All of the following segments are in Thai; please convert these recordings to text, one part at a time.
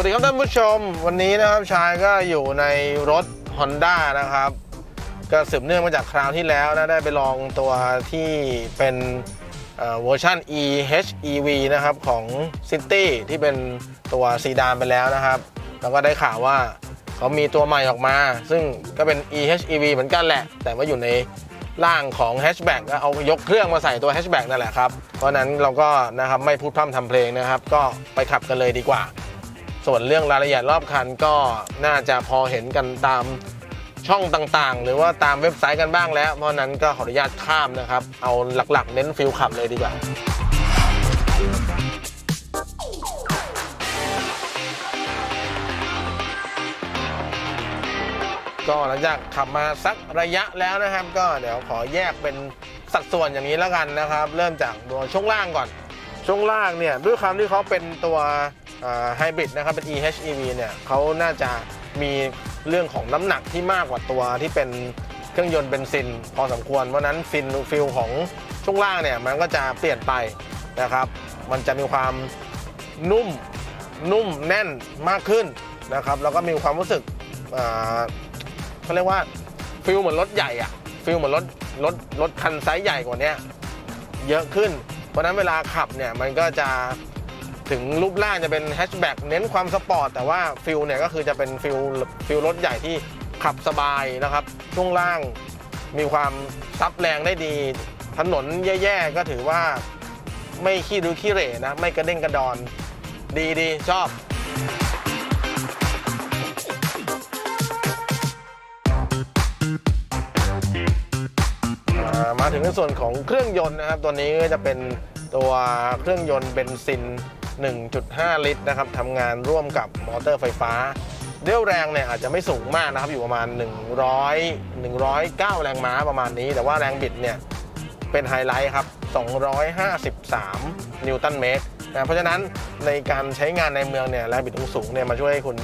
วัสดีครับท่านผู้ชม วันนี้นะครับชายก็อยู่ในรถ Honda นะครับ ก็สืบเนื่องมาจากคราวที่แล้วนะได้ไปลองตัวที่เป็นเวอร์ชัน EHEV นะครับของ City ที่เป็นตัวซีดานไปแล้วนะครับ แล้วก็ได้ข่าวว่าเขามีตัวใหม่ออกมา ซึ่งก็เป็น EHEV เหมือนกันแหละ แต่ว่าอยู่ในร่างของ hatchback ก็เอายกเครื่องมาใส่ตัว hatchback นั่นแหละครับ เพราะนั้นเราก็นะครับไม่พูดพร่ำทำเพลงนะครับ ก็ไปขับกันเลยดีกว่า ส่วนเรื่องรายละเอียดรอบคันก็น่าจะพอเห็นกันตามช่องต่างๆ หรือว่าตามเว็บไซต์กันบ้างแล้ว เพราะนั้นก็ขออนุญาตข้ามนะครับ เอาหลักๆ เน้นฟิลขับเลยดีกว่าก็หลังจากขับมาสักระยะแล้วนะครับ ก็เดี๋ยวขอแยกเป็นสัดส่วนอย่างนี้แล้วกันนะครับ เริ่มจากตัวช่วงล่างก่อน ช่วงล่างเนี่ยด้วยความที่เขาเป็นตัว ไฮบริดนะครับเป็น EHEV เนี่ยเขาน่าจะมีเรื่องของน้ำหนักที่มากกว่าตัวที่เป็นเครื่องยนต์เบนซิน พอสมควรเพราะนั้นฟินฟิลของช่วงล่างเนี่ยมันก็จะเปลี่ยนไปนะครับ มันจะมีความนุ่มนุ่มแน่นมากขึ้นนะครับแล้วก็มีความรู้สึกเขาเรียกว่าฟิลเหมือนรถใหญ่อะฟิลเหมือนรถรถรถคันไซส์ใหญ่กว่านี้เยอะขึ้น เพราะนั้นเวลาขับเนี่ยมันก็จะ ถึงรูปร่างจะเป็นแฮชแบ็กเน้นความสปอร์ตแต่ว่าฟิลเนี่ยก็คือจะเป็นฟิลฟิลรถใหญ่ที่ขับสบายนะครับช่วงล่างมีความซับแรงได้ดี ถนนแย่ๆก็ถือว่าไม่ขี้ดูขี้เหร่นะ ไม่กระเด้งกระดอน ดีดีชอบมาถึงในส่วนของเครื่องยนต์นะครับ ตัวนี้ก็จะเป็นตัวเครื่องยนต์เบนซิน 1.5 ลิตรนะครับทำงานร่วมกับมอเตอร์ไฟฟ้าเรี่ยวแรงเนี่ยอาจจะไม่สูงมากนะครับอยู่ประมาณ 100 109 แรงม้าประมาณนี้ แต่ว่าแรงบิดเนี่ยเป็นไฮไลท์ครับ 253 นิวตันเมตรนะเพราะฉะนั้นในการใช้งานในเมืองเนี่ยแรงบิดสูงเนี่ยมาช่วยให้คุณ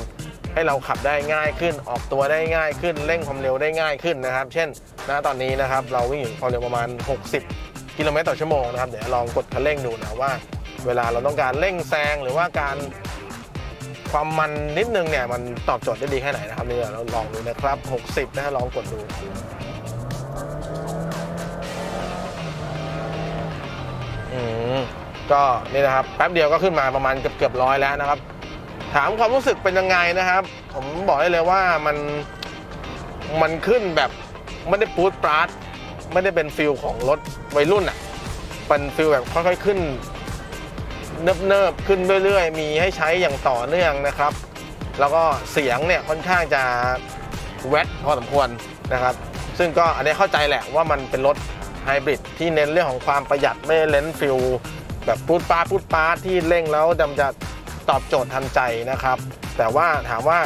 ให้เราขับได้ง่ายขึ้นออกตัวได้ง่ายขึ้นเร่งความเร็วได้ง่ายขึ้นนะครับ เช่นณตอนนี้นะครับเราวิ่งอยู่ความเร็วประมาณ 60 กิโลเมตรต่อชั่วโมงนะครับเดี๋ยวลองกดคันเร่งดูนะว่า เวลาเราต้องการเร่งแซงหรือว่าการความมันนิดนึงเนี่ยมันตอบโจทย์ได้ดีแค่ไหนนะครับนี่เราลองดูนะครับ 60 นะฮะลองกดดูอืมก็นี่นะครับแป๊บเดียวก็ขึ้นมาประมาณเกือบเกือบร้อยแล้วนะครับ ถามความรู้สึกเป็นยังไงนะครับ ผมบอกได้เลยว่ามันมันขึ้นแบบไม่ได้ปูดปราดไม่ได้เป็นฟิลของรถวัยรุ่นอะเป็นฟิลแบบค่อยๆขึ้น เนิบๆขึ้นเรื่อยๆ มีให้ใช้อย่างต่อเนื่องนะครับ แล้วก็เสียงเนี่ยค่อนข้างจะแวดพอสมควรนะครับ ซึ่งก็อันนี้เข้าใจแหละว่ามันเป็นรถไฮบริดที่เน้นเรื่องของความประหยัดไม่เน้นฟิลแบบปูดปาดปูดปาที่เร่งแล้วดำจะตอบโจทย์ทันใจนะครับ แต่ว่าถามว่า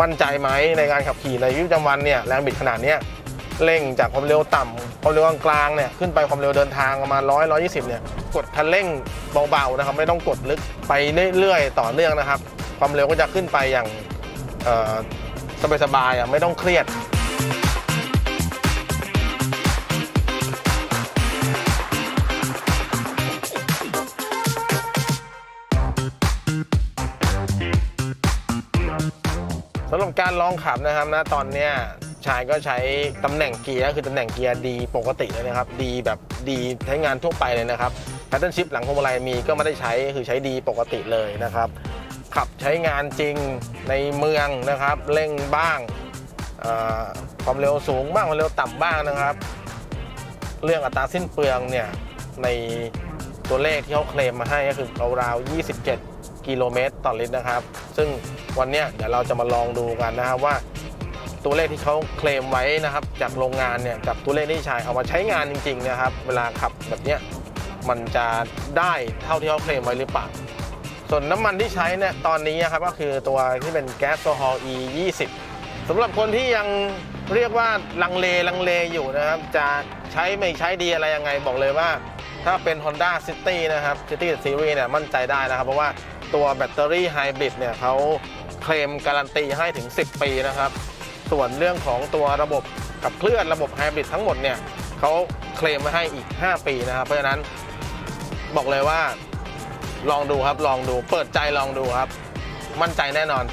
มั่นใจไหมในการขับขี่ในชีวิตประจำวันเนี่ยแรงบิดขนาดเนี้ย เร่งจากความเร็วต่ำความเร็วกลางๆเนี่ยขึ้นไปความเร็วเดินทางประมาณร้อยร้อยี่สิบเนี่ยกดคันเร่งเบาๆนะครับไม่ต้องกดลึกไปเรื่อยๆต่อเนื่องนะครับ ความเร็วก็จะขึ้นไปอย่างสบายๆอะไม่ต้องเครียดสำหรับการลองขับนะครับนะตอนเนี้ย ชายก็ใช้ตำแหน่งเกียร์คือตำแหน่งเกียร์ดีปกติเลยนะครับ ดีแบบดีใช้งานทั่วไปเลยนะครับแพทเทิร์นชิปหลังพวงมาลัยมีก็ไม่ได้ใช้คือใช้ดีปกติเลยนะครับ ขับใช้งานจริงในเมืองนะครับ เร่งบ้างความเร็วสูงบ้างความเร็วต่ำบ้างนะครับ เรื่องอัตราสิ้นเปลืองเนี่ยในตัวเลขที่เขาเคลมมาให้ก็คือราวๆ27 กิโลเมตรต่อลิตรนะครับ ซึ่งวันนี้เดี๋ยวเราจะมาลองดูกันนะครับว่า ตัวเลขที่เขาเคลมไว้นะครับ จากโรงงานเนี่ยกับตัวเลขที่ใชายเอามาใช้งานจริงๆนะครับ เวลาขับแบบเนี้ยมันจะได้เท่าที่เขาเคลมไว้หรือเปล่าส่วนน้ำมันที่ใช้เนี่ยตอนนี้นะครับก็คือตัวที่เป็นแก๊สโซฮอล E 20สำหรับคนที่ยังเรียกว่าลังเลลังเลอยู่นะครับ จะใช้ไม่ใช้ดีอะไรยังไงบอกเลยว่า ถ้าเป็น Honda City นะครับ City Series เนี่ยมั่นใจได้นะครับ เพราะว่าตัวแบตเตอรี่ไฮบริดเนี่ยเขาเคลมการันตีให้ถึง 10 ปีนะครับ ส่วนเรื่องของตัวระบบขับเคลื่อนระบบไฮบริดทั้งหมดเนี่ยเขาเคลมมาให้อีก 5 ปีนะครับ เพราะฉะนั้นบอกเลยว่าลองดูครับลองดู เปิดใจลองดูครับ มั่นใจแน่นอน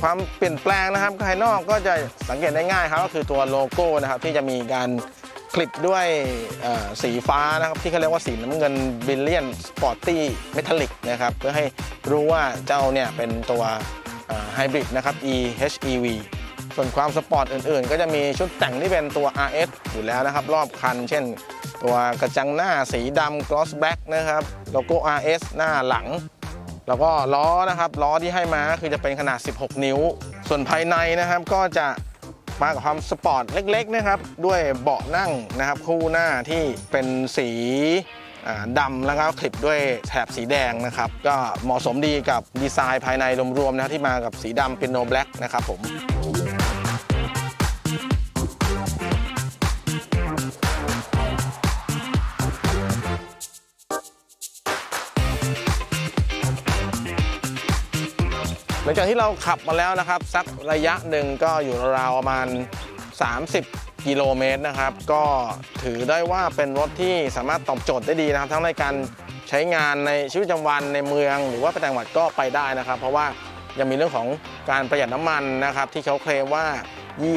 ความเปลี่ยนแปลงนะครับภายนอกก็จะสังเกตได้ง่ายครับก็คือตัวโลโก้นะครับที่จะมีการคลิปด้วยสีฟ้านะครับที่เขาเรียกว่าสีน้ำเงินบิลเลียนสปอร์ตี้เมทัลลิกนะครับเพื่อให้รู้ว่าเจ้าเนี่ยเป็นตัวไฮบริดนะครับ EHEV ส่วนความสปอร์ตอื่นๆ ก็จะมีชุดแต่งที่เป็นตัว RS อยู่แล้วนะครับ รอบคัน เช่น ตัวกระจังหน้าสีดำ gloss black นะครับโลโก้ RS หน้าหลัง แล้วก็ล้อนะครับล้อที่ให้มาคือจะเป็นขนาด 16 นิ้ว ส่วนภายในนะครับก็จะมากับความสปอร์ตเล็กๆนะครับด้วยเบาะนั่งนะครับคู่หน้าที่เป็นสีดำแล้วก็คลิปด้วยแถบสีแดงนะครับ ก็เหมาะสมดีกับดีไซน์ภายในรวมๆนะครับที่มากับสีดำเป็นโนแบล็กนะครับผม หลังจากที่เราขับมาแล้วนะครับ สักระยะหนึ่งก็อยู่ราวประมาณ 30 กิโลเมตรนะครับ ก็ถือได้ว่าเป็นรถที่สามารถตอบโจทย์ได้ดีนะครับ ทั้งในการใช้งานในชีวิตประจำวันในเมือง หรือว่าไปต่างจังหวัดก็ไปได้นะครับ เพราะว่ายังมีเรื่องของการประหยัดน้ำมันนะครับ ที่เขาเคลมว่า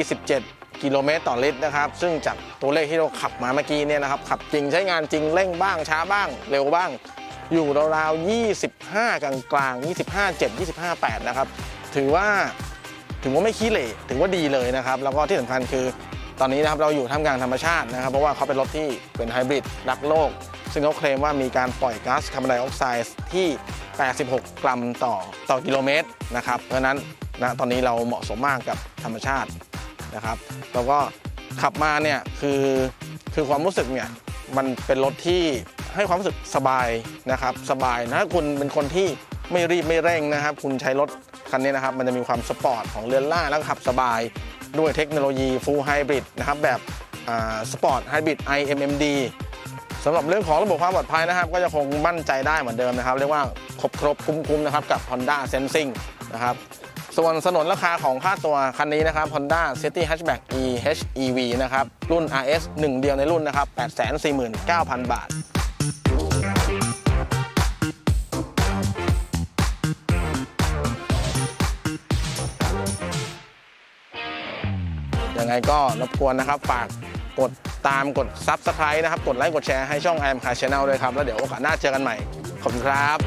27 กิโลเมตรต่อลิตรนะครับ ซึ่งจากตัวเลขที่เราขับมาเมื่อกี้เนี่ยนะครับ ขับจริงใช้งานจริงเร่งบ้างช้าบ้างเร็วบ้าง อยู่ราวๆ25กลางกลางๆ 25 7 25 8 นะครับ ถือว่าถือว่าไม่ขี้เหร่ถือว่าดีเลยนะครับ แล้วก็ที่สำคัญคือตอนนี้นะครับเราอยู่ท่ามกลางธรรมชาตินะครับ เพราะว่าเขาเป็นรถที่เป็นไฮบริดรักโลก ซึ่งเขาเคลมว่ามีการปล่อยก๊าซคาร์บอนไดออกไซด์ที่ 86 กรัมต่อต่อกิโลเมตรนะครับ เพราะนั้นนะตอนนี้เราเหมาะสมมากกับธรรมชาตินะครับแล้วก็ขับมาเนี่ยคือคือความรู้สึกเนี่ยมันเป็นรถที่ ให้ความรู้สึกสบายนะครับสบายนะถ้าคุณเป็นคนที่ไม่รีบไม่เร่งนะครับ คุณใช้รถคันนี้นะครับ มันจะมีความสปอร์ตของเรือนล่างแล้วขับสบายด้วยเทคโนโลยี Full Hybrid นะครับแบบสปอร์ตไฮบริด iMMD สำหรับเรื่องของระบบความปลอดภัยนะครับ ก็จะคงมั่นใจได้เหมือนเดิมนะครับ เรียกว่าครบครบคุ้มคุ้มนะครับกับ Honda Sensing นะครับส่วนสนนราคาของค่าตัวคันนี้นะครับ Honda City Hatchback EHEV นะครับ รุ่น RS หนึ่งเดียวในรุ่นนะครับ 849,000 บาท ยังไงก็รบกวนนะครับ ฝากกดตามกดซับสไครต์นะครับ กดไลค์กดแชร์ให้ช่องแอมคาชแนลเลด้วยครับ แล้วเดี๋ยวโอกาสหน้าเจอกันใหม่ ขอบคุณครับ